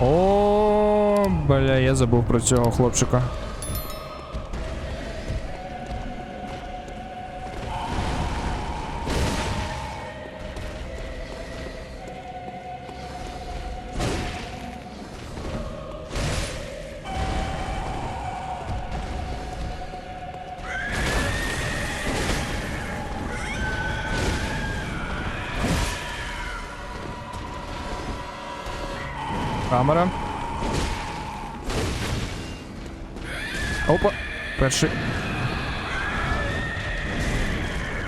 О, бля, я забув про цього хлопчика. Опа. Перший.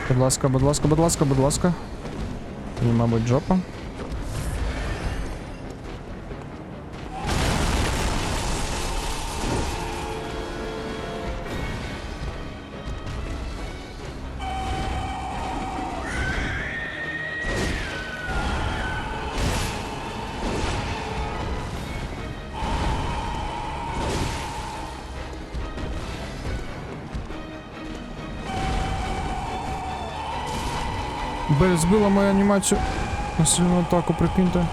Будь ласка, будь ласка, будь ласка, будь ласка. І, мабуть, жопа. Збила мою анімацію. На сильну атаку, прикиньте.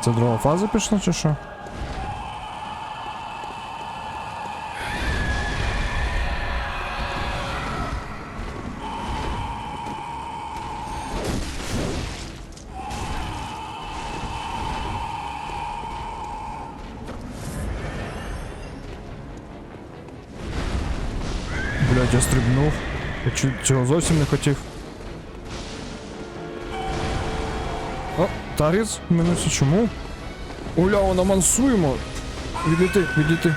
Це друга фаза пішла чи що? Чу- зовсім не хотів. О, Таріс, мене все чому? Оля, вона мансуємо. Відійти, відійти.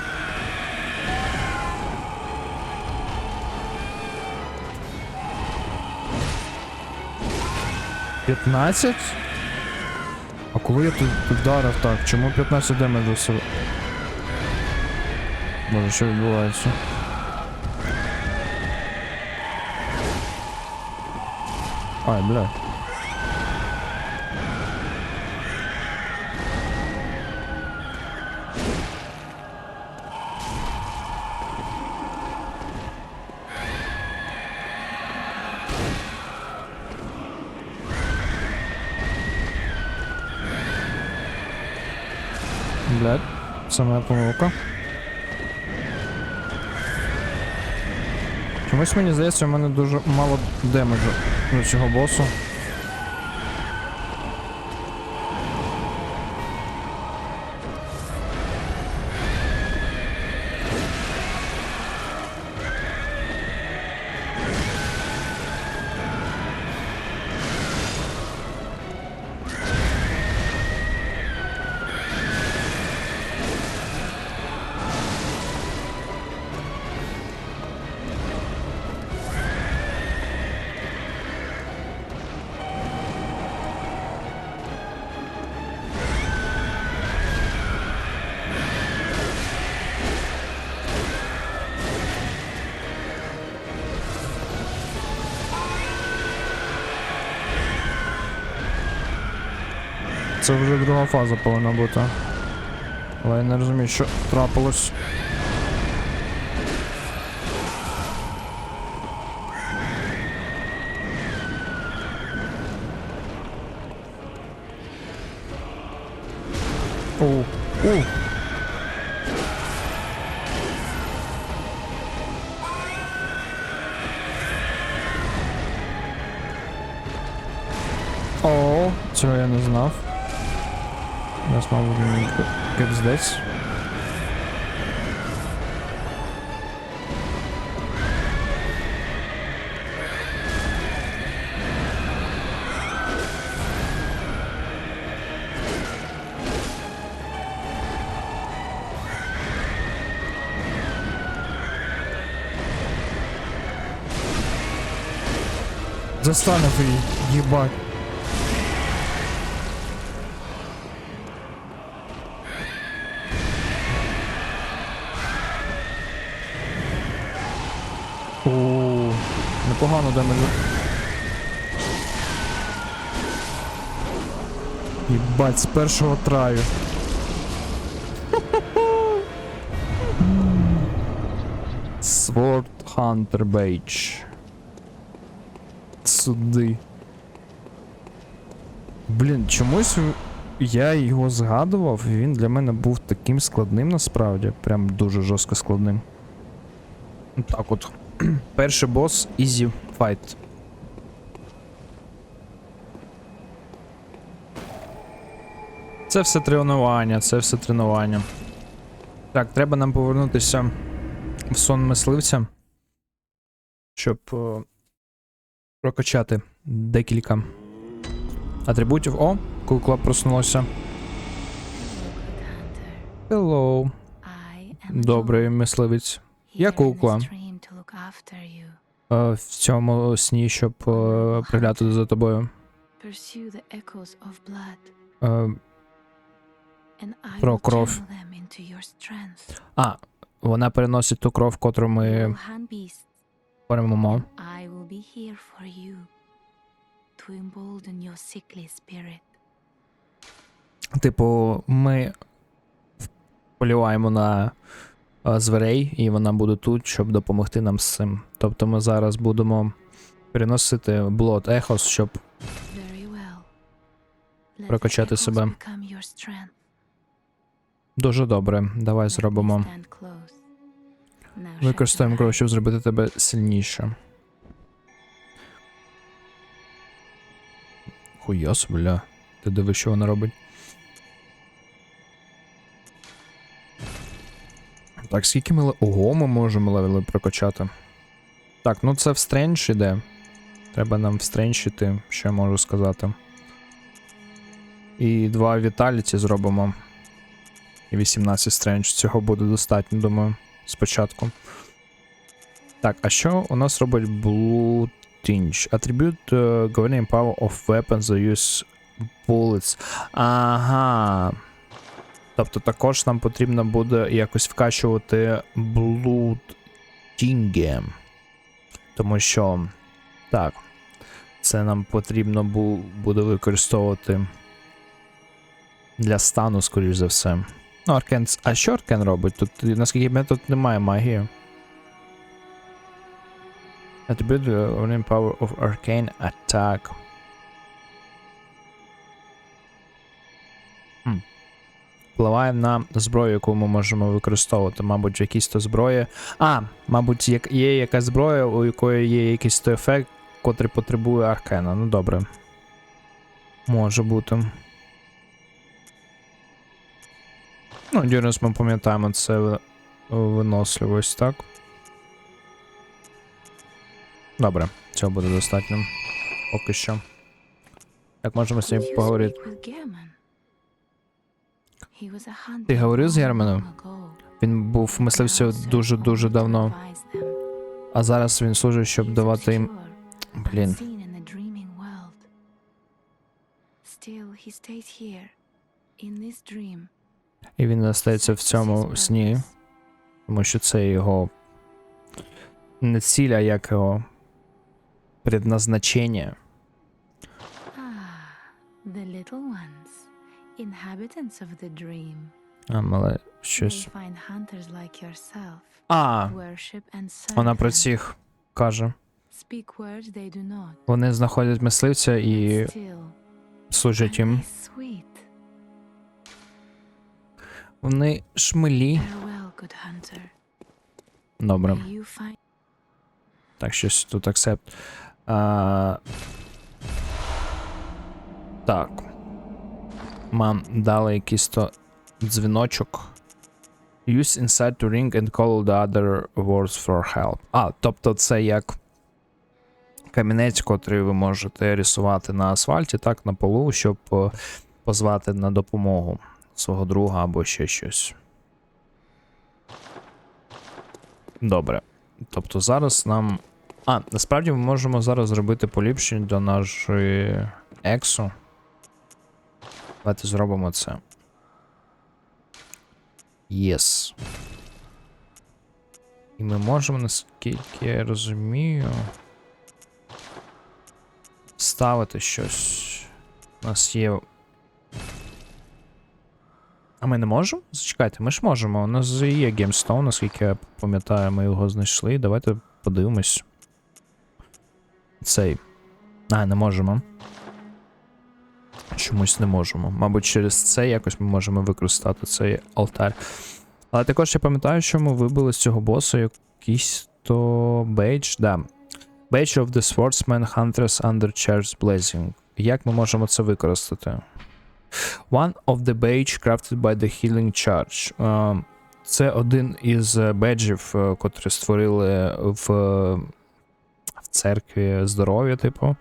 П'ятнадцять? А коли я тут вдарив так? Чому 15 демеджу себе? Боже, що відбувається? Ай, бля. Блядь, це моя Чомусь мені здається, у мене дуже мало демеджу до цього босу. Це вже друга фаза повинна бути. Але я не розумію, що трапилось. Оу, оу. О, цього я не знав. Нас, мабуть, він кепздець. Застанов її, їбать. Непогано демеджу. Їбать, з першого траю. Sword Hunter Beach. Сюди. Блін, чомусь я його згадував, і він для мене був таким складним насправді. Прям дуже жорстко складним. Так от. Перший бос Easy Fight. Це все тренування, це все тренування. Так, треба нам повернутися в сон мисливця, щоб е, прокачати декілька атрибутів. О, кукла проснулася. Hello, добрий мисливець. Я кукла. Е, в цьому сні, щоб е, приглядати за тобою. Е, Про кров. а, вона переносить ту кров, котру ми перемимо. Типу, ми полюваємо на е, зверей, і вона буде тут, щоб допомогти нам з цим. Тобто ми зараз будемо переносити Blood Echoes, щоб. Прокачати себе. дуже добре. Давай зробимо. Використаємо кров, щоб зробити тебе сильніше. Хуя собі, бля. Ти дивись, що вона робить. Так, скільки ми. Ого, ми можемо левели прокачати. Так, ну це в стрендж іде. Треба нам в стрендж іти, що я можу сказати. І два віталіті зробимо. І 18 стрендж. Цього буде достатньо, думаю, спочатку. Так, а що у нас робить Blue Tinge? Attribute uh, governing power of weapons that use bullets. Ага. Тобто також нам потрібно буде якось вкачувати Blood Tinge. Тому що. Так. Це нам потрібно бу- буде використовувати для стану, скоріш за все. Ну, Аркен. А що Аркен робить? Тут, наскільки мене тут немає магії. Attribute the owning power of arcane attack. Хм. Впливає на зброю, яку ми можемо використовувати. Мабуть, якісь то зброї. А, мабуть, є якась зброя, у якої є якийсь то ефект, котрий потребує аркена. Ну добре. Може бути. Ну, Endurance ми пам'ятаємо, це ви- виносливість, так? Добре, цього буде достатньо. Поки що. Так, можемо з ним поговорити. speak with Gehrman? He was a hunter Ти говорив з Германом? Він був мисливцем дуже-дуже давно, а зараз він служить, щоб давати їм. Блін. І він залишається в цьому сні, тому що це його не ціль, а як його предназначення. Ah, the little ones, inhabitants of the dream. А, але щось. They find hunters like yourself, А, вона про цих каже. Speak words they do not. Вони знаходять мисливця і служать їм. Вони hunter. Добре. Так, щось тут акцепт. А... Так. Мам дали якийсь то дзвіночок. Use inside to ring and call the other words for help. А, тобто це як камінець, котрий ви можете рисувати на асфальті, так, на полу, щоб е, позвати на допомогу свого друга або ще щось. Добре. Тобто зараз нам а, насправді ми можемо зараз зробити поліпшення до нашої ексу. Давайте зробимо це. Єс. І ми можемо, наскільки я розумію, ставити щось. У нас є. А ми не можемо? Зачекайте, ми ж можемо. У нас є геймстоун, наскільки я пам'ятаю, ми його знайшли. Давайте Подивимось. Цей. А, не можемо. Чомусь не можемо. Мабуть, через це якось ми можемо використати цей алтар. Але також я пам'ятаю, що ми вибили з цього босу якийсь то бейдж. Да. Badge of the Swordsman Hunters under Char's Blazing. Як ми можемо це використати? One of the badge crafted by the Healing Charge. Е, Це один із беджів, е, котрі створили в, в церкві здоров'я, типу.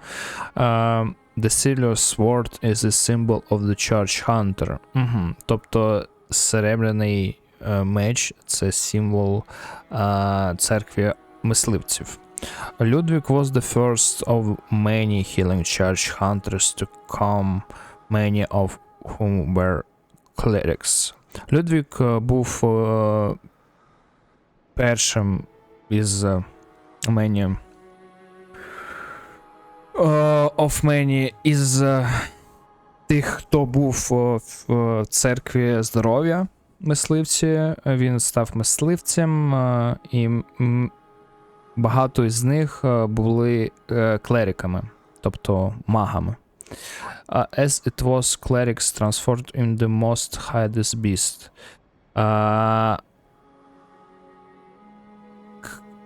Е, The Silius Sword is a symbol of the Charge Hunter. Угу. Тобто серебряний е, меч це символ е, церкві мисливців. Ludwig was the first of many healing church hunters to come, many of whom were clerics. Людвік е, був е, першим із е, many many із е, тих, хто був е, в е, церкві здоров'я мисливці. Він став мисливцем і багато із них були клериками, тобто магами. As it was clerics transformed in the most highest beast.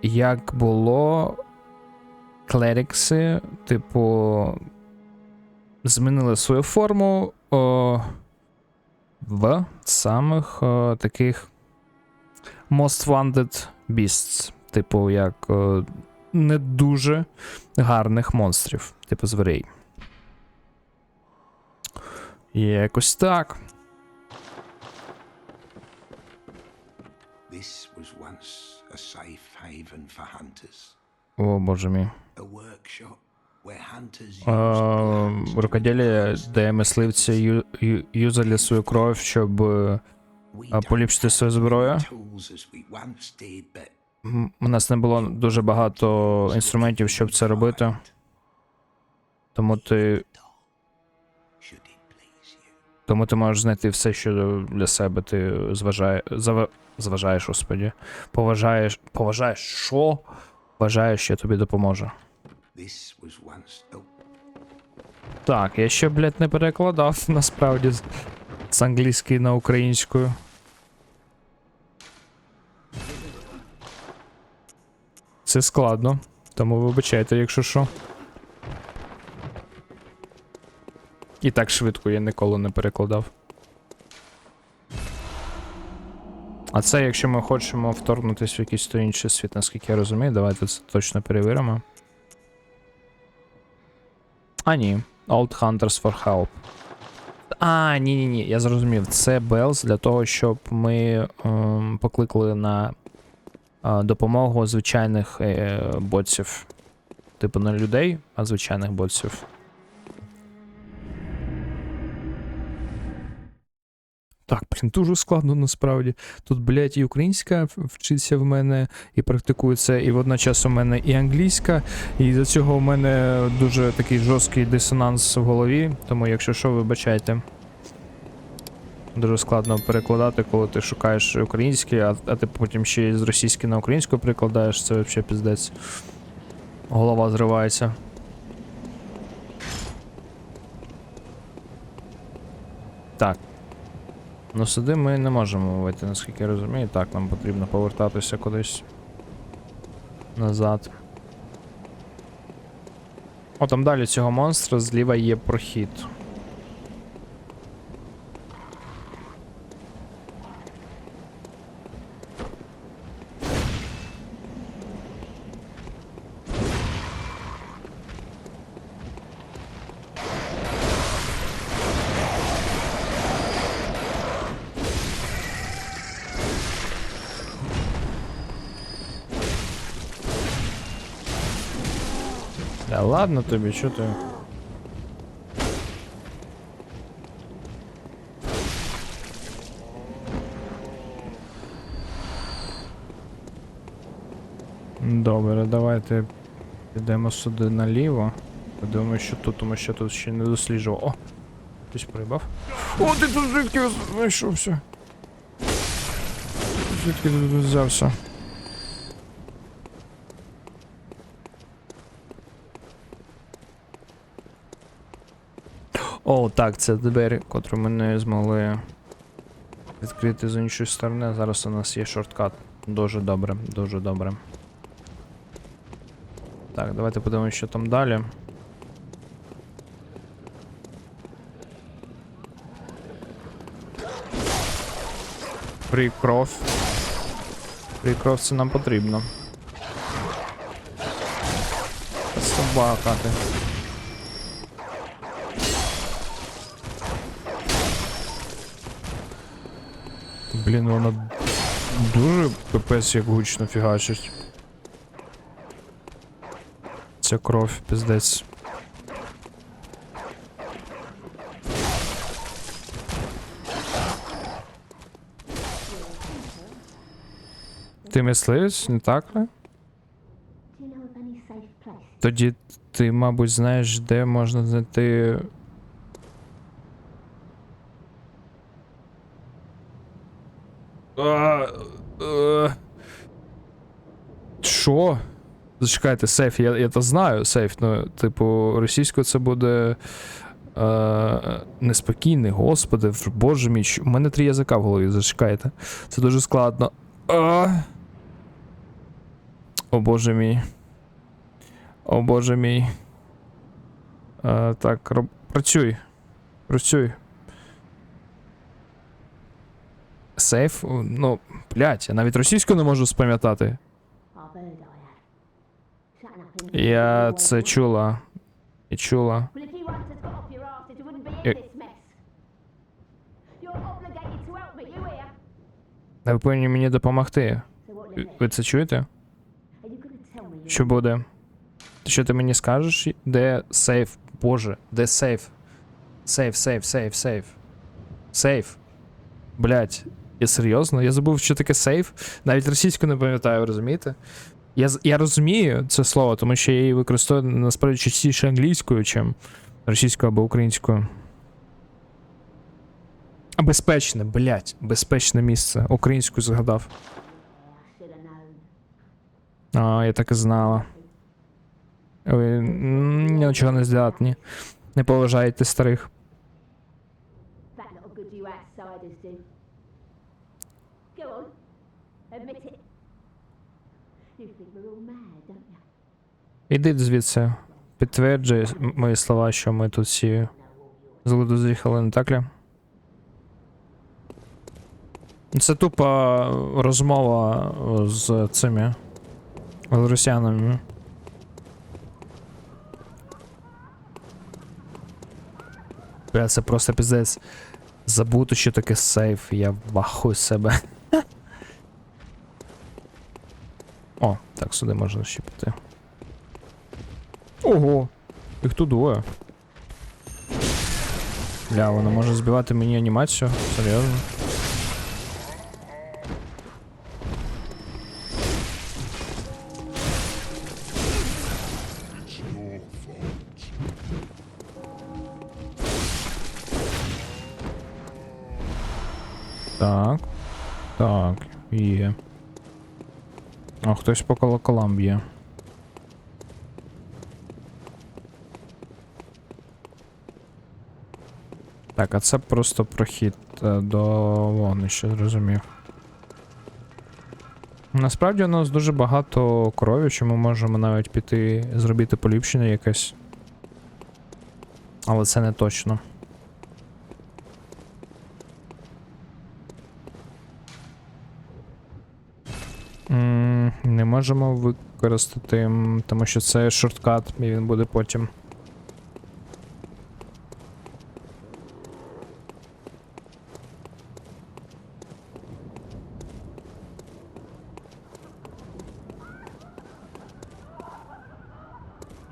Як було, клерикси, типу, змінили свою форму о, в самих о, таких most wanted beasts типу, як е, не дуже гарних монстрів, типу зверей. Якось так. This was once a safe haven for hunters, О, боже мій. рукоділля, де мисливці ю, ю, юзали свою кров, щоб е, поліпшити свою зброю. У нас не було дуже багато інструментів, щоб це робити. Тому ти, тому ти можеш знайти все, що для себе ти зважає, зава, зважаєш, господі. Поважаєш. Поважаєш що? Вважаєш, що я тобі допоможу. Так, я ще, блядь, не перекладав насправді з, з англійської на українську. Це складно, тому вибачайте, якщо що. І так швидко я ніколи не перекладав. А це, якщо ми хочемо вторгнутися в якийсь то інший світ, наскільки я розумію, давайте це точно перевіримо. А, ні. Old Hunters for Help. А, ні, ні, ні, я зрозумів. Це Белls для того, щоб ми ем, покликали на е, допомогу звичайних е, ботсів. Типу не людей, а звичайних ботсів. Так, блін, дуже складно насправді. Тут, блядь, і українська вчиться в мене, і практикується, і водночас у мене і англійська, і за цього у мене дуже такий жорсткий дисонанс в голові, тому якщо що, вибачайте. Дуже складно перекладати, коли ти шукаєш українське, а, а ти потім ще з російської на українську перекладаєш, це взагалі піздець. Голова зривається. Так. Ну сюди ми не можемо вийти, наскільки я розумію. Так, нам потрібно повертатися кудись назад. О, там далі цього монстра зліва є прохід. Да ладно тобі, що ти? Добре, давайте підемо сюди наліво. Подивимось, що тут, тому що тут ще не досліджував. О! Хтось прибав. О, ти тут звідки знайшовся? Звідки тут взявся? О, так, це двері, котру ми не змогли відкрити з іншої сторони. Зараз у нас є шорткат. Дуже добре, дуже добре. Так, давайте подивимося, що там далі. Фрі кров. Фрі кров це нам потрібно. Собака ти. Блін, вона дуже пипець як гучно фігачить. Це кров, піздець. Ти мисливець, не так ли? Тоді ти, мабуть, знаєш, де можна знайти. А, е. Що? Зачекайте, сейф, я, я то знаю, сейф, ну, типу, російською це буде. Е, неспокійний, господи, боже мій, у мене три язика в голові, зачекайте. Це дуже складно. А. О боже мій. О боже мій. Е, так, роб... працюй. Працюй. Сейф? Ну, блядь, я навіть російську не можу спам'ятати. Я це чула. І чула. In Е. Ви повинні мені допомогти. Ви- це чуєте? Що буде? Що ти мені скажеш? Де сейф? Боже, де сейф? Сейф, сейф, сейф, сейф. Сейф. Блять, я серйозно? Я забув, що таке сейф. Навіть російську не пам'ятаю, розумієте? Я, я розумію це слово, тому що я її використовую насправді частіше англійською, чим російською або українською. Безпечне, блять, безпечне місце. Українську згадав. А, я так і знала. Ви нічого не здатні. Не поважаєте старих. Іди звідси. Підтверджуй мої слова, що ми тут всі з глузду з'їхали, не так ли? Це тупо розмова з цими з росіянами. Це просто піздець. Забути, що таке сейф, я вахую себе. О, так, сюди можна ще піти. Ого! Їх тут двоє. Бля, воно може збивати мені анімацію? Серйозно? Так. Так, є. Хтось по колоколам б'є. Так, а це просто прохід е, до вогнища, зрозумів. Насправді у нас дуже багато крові, що ми можемо навіть піти зробити поліпшення якесь. Але це не точно. М, Не можемо використати, тому що це шорткат, і він буде потім.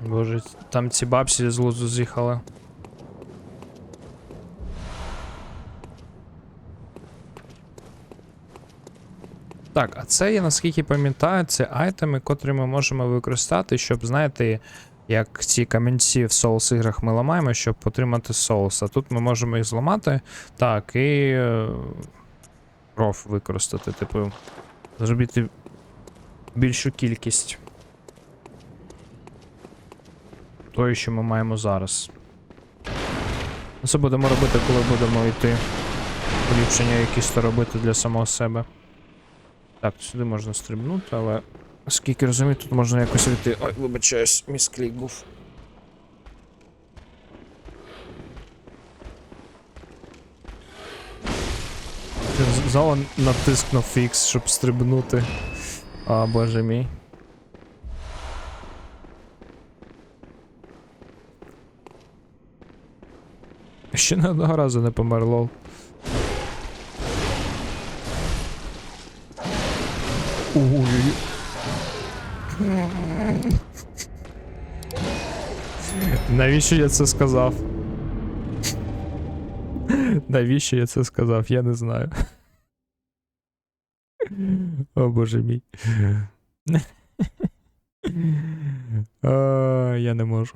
Боже, там ці бабсі з лузу з'їхали. Так, а це я наскільки пам'ятаю, це айтеми, котрі ми можемо використати, щоб, знаєте, як ці камінці в соус іграх ми ламаємо, щоб отримати соус. А тут ми можемо їх зламати. Так, і. е, Кров використати, типу. Зробити більшу кількість. Тої, що ми маємо зараз. Це будемо робити, коли будемо йти. Поліпшення якісь то робити для самого себе. Так, сюди можна стрибнути, але. Скільки розумію, тут можна якось вийти. Ой, вибачаюсь, місклік був. Зала натискнув фікс, щоб стрибнути. А, боже мій. Ще не одного разу не помер, лол. Ой. Навіщо я це сказав? Навіщо я це сказав? Я не знаю. О боже мій. Я не можу.